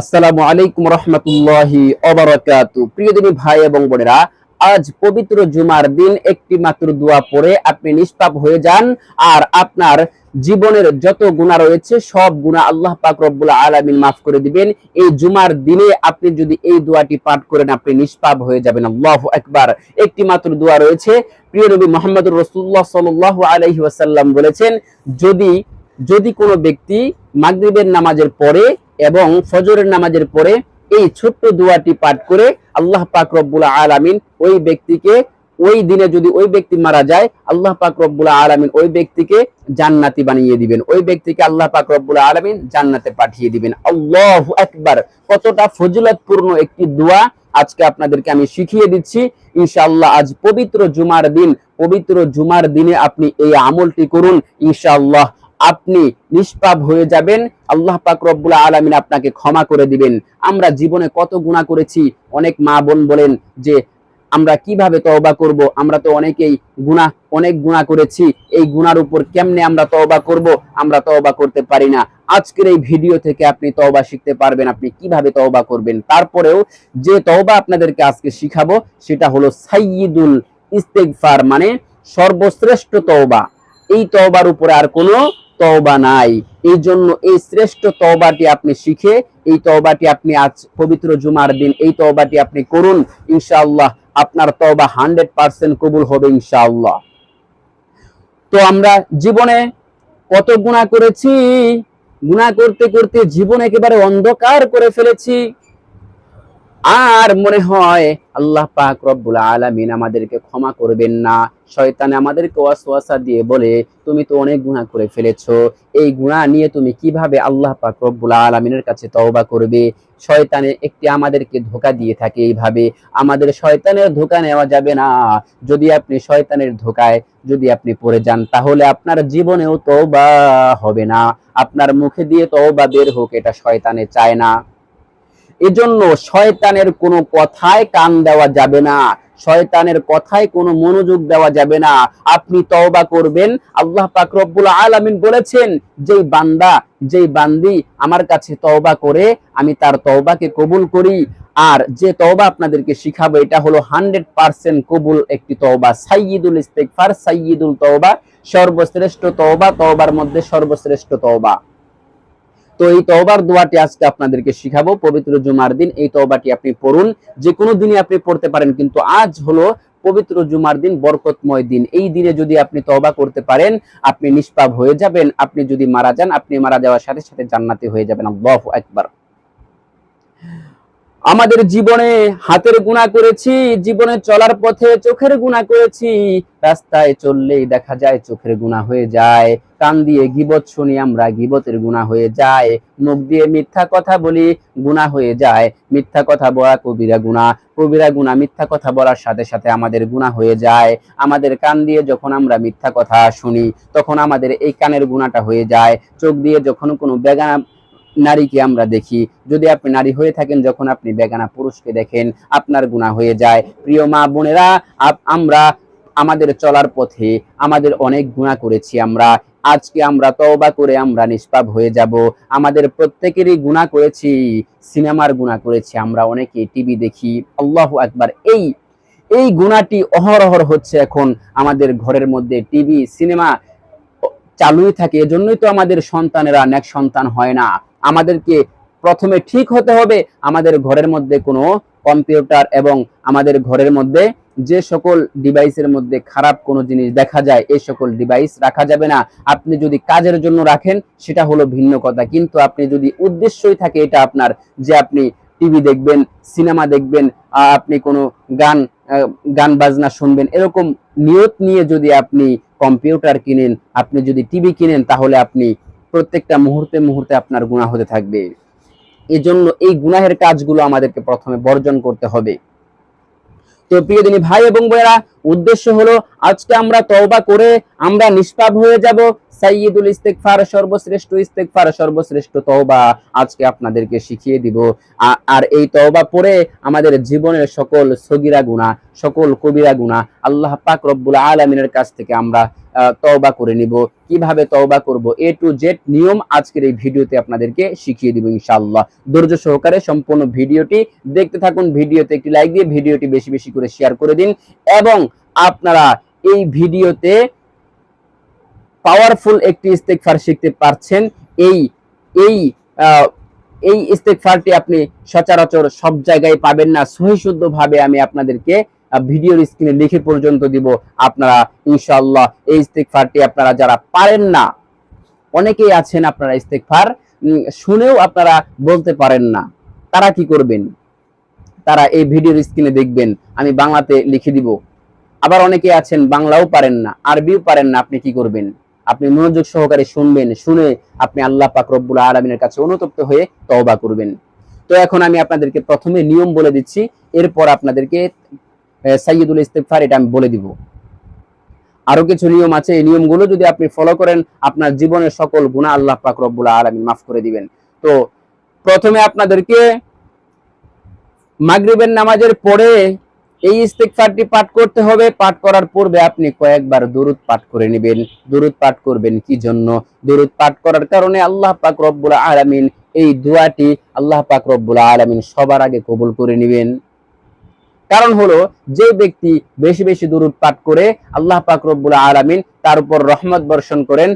আসসালামু আলাইকুম রহমতুল্লাহি অবরাকাতু প্রিয় দিনী ভাই এবং বোনেরা, আজ পবিত্র জুমার দিন, একটি মাত্র দোয়া পড়ে আপনি নিষ্পাপ হয়ে যান আর আপনার জীবনের যত গুণা রয়েছে, সব গুণা আল্লাহ পাক রব্বুল আলামিন মাফ করে দিবেন। এই জুমার দিনে আপনি যদি এই দোয়াটি পাঠ করেন, আপনি নিষ্পাপ হয়ে যাবেন। আল্লাহু একবার একটি মাত্র দোয়া রয়েছে। প্রিয় নবী মোহাম্মদুর রাসূলুল্লাহ সাল্লাল্লাহু আলাইহি ওয়াসাল্লাম বলেছেন, যদি যদি কোনো ব্যক্তি মাগরিবের নামাজের পরে এবং ফজরের নামাজের পরে এই ছোট্ট দোয়াটি পাঠ করে আল্লাহ পাক রব্বুল আলামিন ওই ব্যক্তিকে ওই দিনে যদি ওই ব্যক্তি মারা যায়, আল্লাহ পাক রব্বুল আলামিন ওই ব্যক্তিকে জান্নাতি বানিয়ে দিবেন। ওই ব্যক্তিকে আল্লাহ পাক রব্বুল আলামিন জান্নাতে পাঠিয়ে দিবেন। আল্লাহু আকবার! কতটা ফজিলতপূর্ণ একটি দোয়া আজকে আপনাদেরকে আমি শিখিয়ে দিচ্ছি। ইনশাআল্লাহ আজ পবিত্র জুমার দিন। পবিত্র জুমার দিনে আপনি এই আমলটি করুন। ইনশাআল্লাহ আপনি নিষ্পাপ হয়ে যাবেন। আল্লাহ পাক রব্বুল আলামিন আপনাকে ক্ষমা করে দিবেন। আমরা জীবনে কত গুনাহ করেছি, অনেক মা বোন বলেন যে আমরা কীভাবে তওবা করব, আমরা তো অনেকেই গুনাহ, অনেক গুনাহ করেছি। এই গুনার উপর কেমনে আমরা তওবা করব, আমরা তওবা করতে পারি না। আজকের এই ভিডিও থেকে আপনি তওবা শিখতে পারবেন, আপনি কীভাবে তওবা করবেন। তারপরেও যে তওবা আপনাদেরকে আজকে শিখাবো, সেটা হলো সাইয়্যিদুল ইস্তেগফার মানে সর্বশ্রেষ্ঠ তওবা। এই তওবার উপরে আর কোনো তওবা নাই। এই জন্য এই শ্রেষ্ঠ তওবাটি আপনি শিখে এই তওবাটি আপনি আজ পবিত্র জুমার দিন এই তওবাটি আপনি করুন। ইনশাআল্লাহ আপনার তওবা হান্ড্রেড পার্সেন্ট কবুল হবে ইনশাআল্লাহ। তো আমরা জীবনে কত গুণা করেছি? গুণা করতে করতে জীবন একেবারে অন্ধকার করে ফেলেছি। আর মনে হয় আল্লাহ পাক রব্বুল আলামিন আমাদেরকে ক্ষমা করবেন না। শয়তানে আমাদেরকে ওয়াসওয়াসা দিয়ে বলে, তুমি তো অনেক গুনাহ করে ফেলেছো। এই গুনাহ নিয়ে তুমি কীভাবে আল্লাহ পাক রব্বুল আলামিনের কাছে তওবা করবে? শয়তানে একটি আমাদেরকে ধোকা দিয়ে থাকে এইভাবে। আমাদের শয়তানের ধোকা নেওয়া যাবে না। যদি আপনি শয়তানের ধোকায় যদি আপনি পড়ে যান, তাহলে আপনার জীবনেও তওবা হবে না। আপনার মুখে দিয়ে তওবা বের হোক, এটা শয়তানে চায় না। এজন্য শয়তানের কোনো কথায় কান দেওয়া যাবে না। শয়তানের কথায় কোনো মনোযোগ দেওয়া যাবে না। আপনি তওবা করবেন। আল্লাহ পাক রব্বুল আলামিন বলেছেন, যেই বান্দা, যেই বান্দি আমার কাছে তওবা করে, আমি তার তওবাকে কবুল করি। আর যে তওবা আপনাদেরকে শিখাবো, এটা হলো হান্ড্রেড পার্সেন্ট কবুল একটি তওবা। সাইয়্যিদুল ইস্তেগফার, সাইয়্যিদুল তওবা, সর্বশ্রেষ্ঠ তওবা, তওবার মধ্যে সর্বশ্রেষ্ঠ তওবা। তো এই তওবার দোয়াটি আজকে আপনাদেরকে শিখাবো। পবিত্র জুমার দিন এই তওবাটি আপনি পড়ুন। যে কোনো দিনই আপনি পড়তে পারেন, কিন্তু আজ হলো পবিত্র জুমার দিন, বরকতময় দিন। এই দিনে যদি আপনি তওবা করতে পারেন, আপনি নিষ্পাপ হয়ে যাবেন, আপনি যদি মারা যান, আপনি মারা যাওয়ার সাথে সাথে জান্নাতি হয়ে যাবেন। আল্লাহ আকবার। আমাদের জীবনে হাতের গুণা করেছি, জীবনে চলার পথে চোখের গুণা করেছি, রাস্তায় চললেই দেখা যায় চোখের গুণা হয়ে যায়। কান দিয়ে গিবত শুনি আমরা, গিবতের গুণা হয়ে যায়। মুখ দিয়ে মিথ্যা কথা বলি গুণা হয়ে যায়। মিথ্যা কথা বলা কবিরা গুণা কবিরা গুণা মিথ্যা কথা বলার সাথে সাথে আমাদের গুণা হয়ে যায়। আমাদের কান দিয়ে যখন আমরা মিথ্যা কথা শুনি, তখন আমাদের এই কানের গুণাটা হয়ে যায়। চোখ দিয়ে যখন কোনো বেগানা নারীকে আমরা দেখি। যদি আপনি নারী হয়ে থাকেন, যখন আপনি বেগানা পুরুষকে দেখেন, আপনার গুণা হয়ে যায়। প্রিয় মা বোনেরা আমরা আমাদের চলার পথে আমাদের অনেক গুণা করেছি আমরা। আজকে আমরা তওবা করে আমরা নিষ্পাপ হয়ে যাব। আমাদের প্রত্যেকেরই গুণা করেছি, সিনেমার গুণা করেছি আমরা অনেকে টিভি দেখি। আল্লাহু আকবার, এই এই গুণাটি অহরহর হচ্ছে এখন আমাদের ঘরের মধ্যে। টিভি, সিনেমা চালুই থাকে, এজন্যই তো আমাদের সন্তানেরা নেক সন্তান হয় না। আমাদেরকে প্রথমে ঠিক হতে হবে আমাদের ঘরের মধ্যে কোনো কম্পিউটার এবং আমাদের ঘরের মধ্যে যে সকল ডিভাইসের মধ্যে খারাপ কোনো জিনিস দেখা যায়, এই সকল ডিভাইস রাখা যাবে না। আপনি যদি কাজের জন্য রাখেন, সেটা হলো ভিন্ন কথা। কিন্তু আপনি যদি উদ্দেশ্যই থাকে এটা আপনার, যে আপনি টিভি দেখবেন সিনেমা দেখবেন আপনি কোনো গান গান বাজনা শুনবেন, এরকম নিয়ত নিয়ে যদি আপনি কম্পিউটার কিনেন, আপনি যদি টিভি কিনেন, তাহলে আপনি প্রত্যেকটা মুহূর্তে মুহূর্তে আপনার গুনাহ হতে থাকবে। এজন্য এই গুনাহের কাজগুলো আমাদেরকে প্রথমে বর্জন করতে হবে। তো প্রিয় দিনী ভাই এবং বোনেরা উদ্দেশ্য হলো, আজকে আমরা তওবা করে আমরা নিষ্পাপ হয়ে যাব। সাইয়্যিদুল ইস্তেগফার সর্বশ্রেষ্ঠ ইস্তেগফার সর্বশ্রেষ্ঠ তওবা আজকে আপনাদেরকে শিখিয়ে দিব। আর এই তওবা পরে আমাদের জীবনের সকল সগিরা গুনাহ, সকল কবিরা গুনাহ আল্লাহ পাক রব্বুল আলামিনের কাছ থেকে আমরা তওবা করে নিব। কীভাবে তওবা করব? এ টু জেড নিয়ম আজকের এই ভিডিওতে আপনাদেরকে শিখিয়ে দিব ইনশাআল্লাহ। ধৈর্য সহকারে সম্পূর্ণ ভিডিওটি দেখতে থাকুন। ভিডিওতে একটি লাইক দিয়ে ভিডিওটি বেশি বেশি করে শেয়ার করে দিন এবং আপনারা এই ভিডিওতে পাওয়ারফুল একটি ইস্তেগফার শিখতে পারছেন। এই এই এই ইস্তেগফারটি আপনি সচরাচর সব জায়গায় পাবেন না। সহিশুদ্ধ ভাবে আমি আপনাদেরকে ভিডিওর স্ক্রিনে লিখে পর্যন্ত দিব। আপনারা ইনশাআল্লাহ এই ইস্তেগফারটি আপনারা যারা পারেন না অনেকেই আছেন আপনারা ইস্তেগফার উম, শুনেও আপনারা বলতে পারেন না। তারা কি করবেন? তারা এই ভিডিওর স্ক্রিনে দেখবেন। আমি বাংলাতে লিখে দিব। আবার অনেকে আছেন, বাংলাও পারেন না, আরবিও পারেন না, আপনি কি করবেন? আপনি মনোযোগ সহকারে শুনবেন, শুনে আপনি আল্লাহ পাক রব্বুল আলমিনের কাছে অনুতপ্ত হয়ে তওবা করবেন। তো এখন আমি আপনাদেরকে প্রথমে নিয়ম বলে দিচ্ছি, এরপর আপনাদেরকে সাইয়দুল ইস্তেগফার এটা আমি বলে দিব। আরও কিছু নিয়ম আছে, এই নিয়মগুলো যদি আপনি ফলো করেন, আপনার জীবনের সকল গুনাহ আল্লাহ পাক রব্বুল আলামিন মাফ করে দিবেন। তো প্রথমে আপনাদেরকে মাগরিবের নামাজের পরে এই ইস্তেগফারটি পাঠ করতে হবে। পাঠ করার পূর্বে আপনি কয়েকবার দুরুদ পাঠ করে নেবেন। দুরুদ পাঠ করবেন কি জন্য? দুরুদ পাঠ করার কারণে আল্লাহ পাক রব্বুল আলামিন এই দোয়াটি আল্লাহ পাক রব্বুল আলামিন সবার আগে কবুল করে নেবেন। কারণ হলো, যে ব্যক্তি বেশি বেশি দুরুদ পাঠ করে আল্লাহ পাক রব্বুল আলামিন তার উপর রহমত বর্ষণ করেন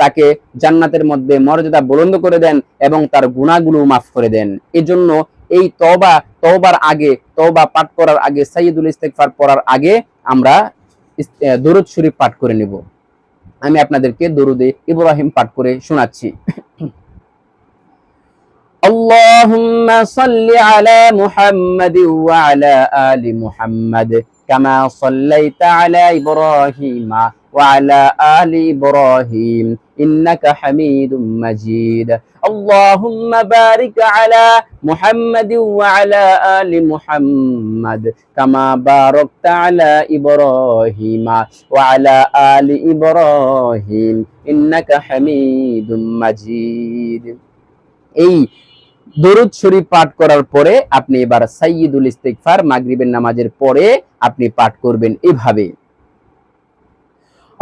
তাকে জান্নাতের মধ্যে মর্যাদা বুলন্দ করে দেন এবং তার গুনাহগুলো মাফ করে দেন। এজন্য এই তওবা তওবার আগে তওবা পাঠ করার আগে সাইয়্যিদুল ইস্তেগফার পড়ার আগে আমরা ইস- আহ, দরুদ শরীফ পাঠ করে নেব আমি আপনাদেরকে দরুদে ইব্রাহিম পাঠ করে শোনাচ্ছি اللهم صل على محمد وعلى آل محمد كما صليت على إبراهيم وعلى آل إبراهيم إنك حميد مجيد اللهم بارك على محمد وعلى آل محمد كما باركت على إبراهيم وعلى آل إبراهيم إنك حميد مجيد এই দরুদ শরীফ পাঠ করার পরে আপনি এবার সাইয়্যিদুল ইস্তেগফার মাগরিবের নামাজের পরে আপনি পাঠ করবেন এভাবে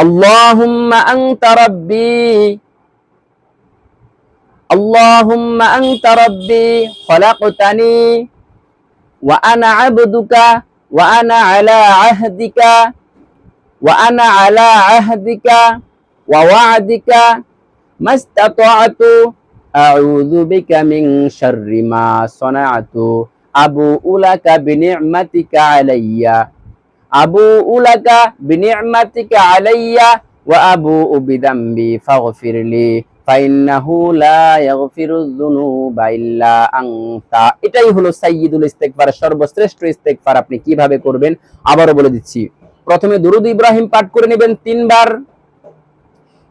اللهم أنت ربي. اللهم أنت ربي. خلقتني وأنا عبدك وأنا على عهدك وأنا على عهدك ووعدك ما استطعت. أعوذ بك من شر ما صنعت. أبوء لك بنعمتك عليّ. আবু উলাকা আলাইয়া ওয়া আবু উবিদাম্বি ফাগফিরলি, ফাইন্নাহু লা ইয়াগফিরুয যুনুবা ইল্লা আনতা। এটাই হলো ইস্তিগফার, সর্বশ্রেষ্ঠ ইস্তিগফার আপনি কীভাবে করবেন? আবারো বলে দিচ্ছি, প্রথমে দুরুদ ইব্রাহিম পাঠ করে নেবেন তিনবার।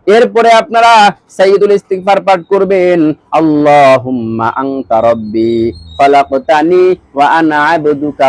এরপরে আপনারা সাইয়দুল ইস্তিগফার পাঠ করবেন, আল্লাহুম্মা আনতা রাব্বি ওয়া আনা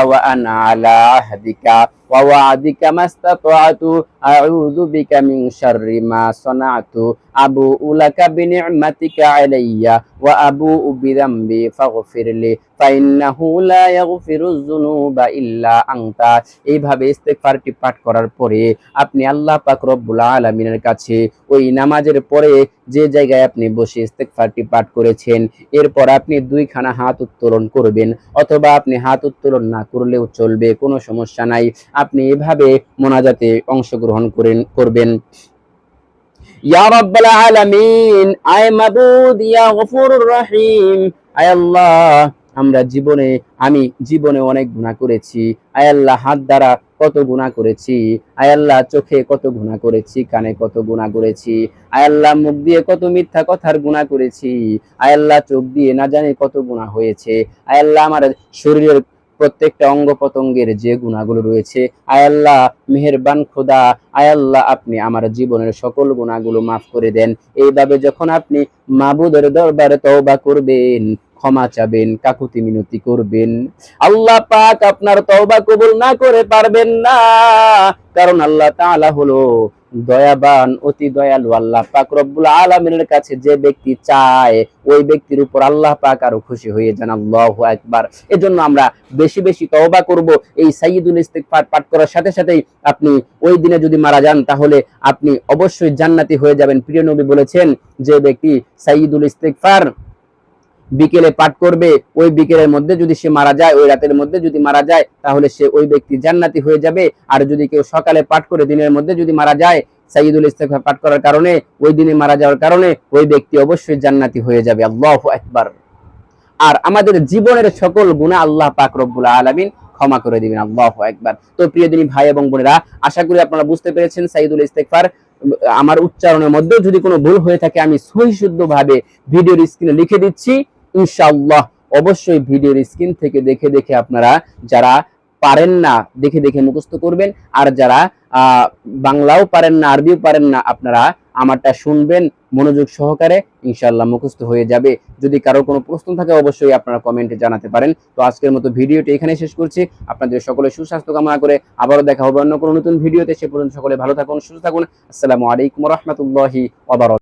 ওয়া আনা আলা হাদিকা ওয়া ওয়া'দিকা মাস্তাতা'তু আউযু বিকা মিন শাররি মা সানা'তু আবু'ু লাকা বিনি'মাতিকা আলাইয়া ওয়া আবু'ু বিযামবি ফাগফিরলি ফাইন্নাহু লা ইয়াগফিরুয যুনুবা ইল্লা আনতা এইভাবে ইস্তেগফারটি পাঠ করার পরে আপনি আল্লাহ পাক রব্বুল আলামিনের কাছে ওই নামাজের পরে যে জায়গায় আপনি বসে ইস্তেগফারটি পাঠ করেছেন, এরপর আপনি দুইখানা হাত উত্তোলন করবেন অথবা আপনি হাত উত্তোলন না করলেও চলবে, কোনো সমস্যা নাই। আপনি এভাবে মোনাজাতে অংশগ্রহণ করেন, করবেন। আয় আল্লাহ, আমরা জীবনে, আমি জীবনে অনেক গুনাহ করেছি। আয় আল্লাহ, হাত দ্বারা কত গুনাহ করেছি। আয় আল্লাহ, চোখে কত গুনাহ করেছি, কানে কত গুনাহ করেছি। আয় আল্লাহ, মুখ দিয়ে কত মিথ্যা কথার গুনাহ করেছি। আয় আল্লাহ, চোখ দিয়ে না জানি কত গুনাহ হয়েছে। আয় আল্লাহ, আমার শরীরের প্রত্যেকটা অঙ্গ প্রত্যঙ্গের যে গুণাগুলো রয়েছে, আয় আল্লাহ, মেহেরবান খোদা, আয় আল্লাহ, আপনি আমার জীবনের সকল গুণাগুলো মাফ করে দেন। এইভাবে যখন আপনি মাবুদের দরবারে তওবা করবেন, ক্ষমা চাবেন, কাকুতি মিনতি করবেন, আল্লাহ পাক আপনার তওবা কবুল না করে পারবেন না। কারণ আল্লাহ তাআলা হলো দয়াবান, অতি দয়ালু আল্লাহ পাক রব্বুল আলামিনের কাছে যে ব্যক্তি চায়, ওই ব্যক্তির উপর আল্লাহ পাক আরও খুশি হয়ে যান। আল্লাহু আকবার। এজন্য আমরা বেশি বেশি তওবা করব। এই সাইয়্যিদুল ইস্তিগফার পাঠ করার সাথে সাথেই আপনি ওই দিনে যদি মারা যান, তাহলে আপনি অবশ্যই জান্নাতি হয়ে যাবেন। প্রিয় নবী বলেছেন, যে ব্যক্তি সাইয়্যিদুল ইস্তিগফার বিকেলে পাঠ করবে, ওই বিকেলের মধ্যে যদি সে মারা যায়, ওই রাতের মধ্যে যদি মারা যায়, তাহলে সে ওই ব্যক্তি জান্নাতি হয়ে যাবে। আর যদি কেউ সকালে পাঠ করে দিনের মধ্যে যদি মারা যায়, সাইয়্যিদুল ইস্তেগফার পাঠ করার কারণে, ওই দিনে মারা যাওয়ার কারণে, ওই ব্যক্তি অবশ্যই জান্নাতি হয়ে যাবে। আল্লাহু আকবার। আর আমাদের জীবনের সকল গুনাহ আল্লাহ পাক রব্বুল আলামিন ক্ষমা করে দিবেন। আল্লাহু আকবার। তো প্রিয় দিনী ভাই এবং বোনেরা, আশা করি আপনারা বুঝতে পেরেছেন সাইয়্যিদুল ইস্তেগফার, আমার উচ্চারণের মধ্যেও যদি কোনো ভুল হয়ে থাকে, আমি সহি শুদ্ধভাবে ভিডিওর স্ক্রিনে লিখে দিচ্ছি। ইনশাআল্লাহ। অবশ্যই ভিডিওর স্ক্রিন থেকে দেখে দেখে আপনারা যারা পারেন না, দেখে দেখে মুখস্থ করবেন। আর যারা বাংলাও পারেন না, আরবিও পারেন না, আপনারা আমারটা শুনবেন মনোযোগ সহকারে, ইনশাআল্লাহ মুখস্থ হয়ে যাবে। যদি কারও কোনো প্রশ্ন থাকে, অবশ্যই আপনারা কমেন্টে জানাতে পারেন। তো আজকের মতো ভিডিওটি এখানে শেষ করছি। আপনাদের সকলে সুস্বাস্থ্য কামনা করে আবারও দেখা হবে অন্য কোনো নতুন ভিডিওতে। সে পর্যন্ত সকলে ভালো থাকুন, সুস্থ থাকুন। আসসালামু আলাইকুম রহমতুল্লাহি বারাকাতুহু।